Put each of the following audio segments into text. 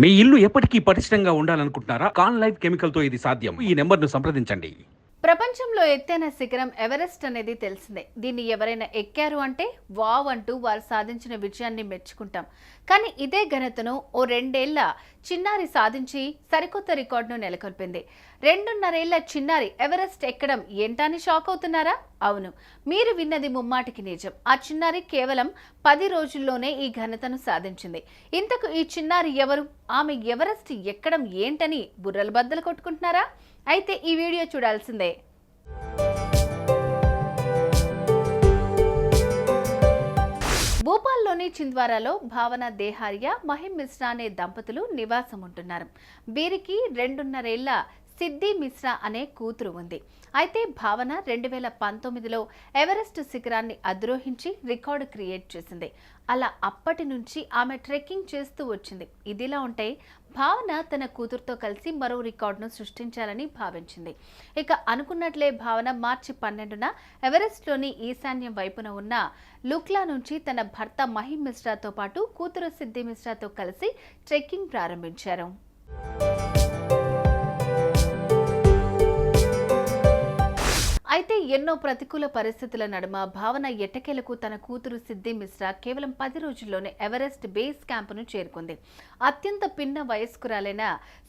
మీ ఇల్లు ఎప్పటికీ పటిష్టంగా ఉండాలనుకుంటున్నారా? కాన్ లైఫ్ కెమికల్తో ఇది సాధ్యం. ఈ నెంబర్ను సంప్రదించండి. ప్రపంచంలో ఎత్తైన శిఖరం ఎవరెస్ట్ అనేది తెలిసిందే. దీన్ని ఎవరైనా ఎక్కారు అంటే వావ్ అంటూ వారు సాధించిన విజయాన్ని మెచ్చుకుంటాం. కానీ ఇదే ఘనతను ఓ రెండేళ్ళ చిన్నారి సాధించి సరికొత్త రికార్డును నెలకొల్పింది. రెండున్నరేళ్ళ చిన్నారి ఎవరెస్ట్ ఎక్కడం ఏంటని షాక్ అవుతున్నారా? అవును మీరు విన్నది ముమ్మాటికి నిజం. ఆ చిన్నారి కేవలం పది రోజుల్లోనే ఈ ఘనతను సాధించింది. ఇంతకు ఈ చిన్నారి ఎవరు? ఆమె ఎవరెస్ట్ ఎక్కడం ఏంటని బుర్రలు బద్దలు కొట్టుకుంటున్నారా? అయితే ఈ వీడియో చూడాల్సిందే. భూపాల్లోని చింద్వారాలో భావన దేహార్య మహిం మిశ్రా అనే దంపతులు నివాసం ఉంటున్నారు వీరికి రెండున్నరేళ్ళ సిద్ధి మిశ్రా అనే కూతురు ఉంది. అయితే భావన రెండు వేల పంతొమ్మిదిలో ఎవరెస్ట్ శిఖరాన్ని అధిరోహించి రికార్డు క్రియేట్ చేసింది. అలా అప్పటి నుంచి ఆమె ట్రెక్కింగ్ చేస్తూ వచ్చింది. ఇదిలా ఉంటే భావన తన కూతురుతో కలిసి మరో రికార్డును సృష్టించాలని భావించింది. ఇక అనుకున్నట్లే భావన మార్చి పన్నెండున ఎవరెస్ట్లోని ఈశాన్యం వైపున ఉన్న లుక్లా నుంచి తన భర్త మహిం మిశ్రాతో పాటు కూతురు సిద్ధి మిశ్రాతో కలిసి ట్రెక్కింగ్ ప్రారంభించారు. ఎన్నో ప్రతికూల పరిస్థితుల నడుమ భావన ఎట్టకేలకు తన కూతురు సిద్ధి మిశ్రా కేవలం పది రోజుల్లోనే ఎవరెస్ట్ బేస్ క్యాంపును చేరుకుంది. అత్యంత పిన్న వయస్కురాలైన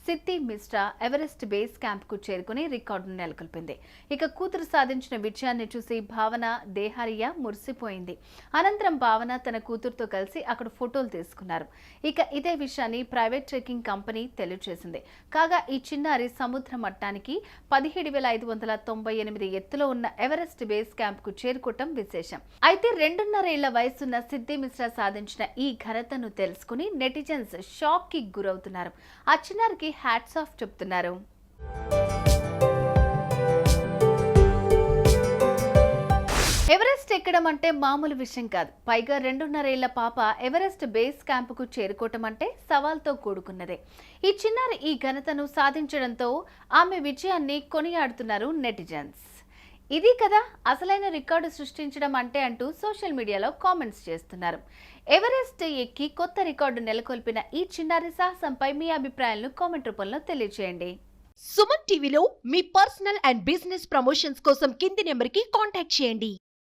సిద్ధి మిశ్రా ఎవరెస్ట్ బేస్ క్యాంప్కు చేరుకుని రికార్డును నెలకొల్పింది. ఇక కూతురు సాధించిన విజయాన్ని చూసి భావన దేహారియా మురిసిపోయింది. అనంతరం భావన తన కూతురుతో కలిసి అక్కడ ఫోటోలు తీసుకున్నారు. ఇక ఇదే విషయాన్ని ప్రైవేట్ ట్రెక్కింగ్ కంపెనీ తెలియజేసింది. కాగా ఈ చిన్నారి సముద్ర మట్టానికి పదిహేడు వేల ఐదు వందల తొంభై ఎనిమిది ఎత్తులో ఉన్న ఎవరెస్ట్ బేస్ క్యాంప్కు చేరుకోవటం విశేషం. అయితే రెండున్నరేళ్ళ వయసున్న సిద్ధి మిశ్రా సాధించిన ఈ ఘనతను తెలుసుకుని నెటిజన్స్ షాక్కి గురవుతున్నారు. ఆ చిన్నారికి హ్యాట్స్ ఆఫ్ చెప్తున్నారు. ఎవరెస్ట్ ఎక్కడం అంటే మామూలు విషయం కాదు. పైగా రెండున్నరేళ్ళ పాప ఎవరెస్ట్ బేస్ క్యాంపుకు చేరుకోవటం అంటే సవాల్తో కూడుకున్నదే. ఈ చిన్నారి ఈ ఘనతను సాధించడంతో ఆమె విజయాన్ని కొనియాడుతున్నారు నెటిజన్స్. ఇది కదా అసలైన రికార్డు సృష్టించడం అంటే అంటూ సోషల్ మీడియాలో కామెంట్స్ చేస్తున్నారు. ఎవరెస్ట్ ఎక్కి కొత్త రికార్డు నెలకొల్పిన ఈ చిన్నారి సాహసంపై మీ అభిప్రాయాలను కామెంట్ రూపంలో తెలియజేయండి సుమన్ టీవీలో మీ పర్సనల్ అండ్ బిజినెస్ ప్రమోషన్స్ కోసం కింది నెంబర్కి కాంటాక్ట్ చేయండి.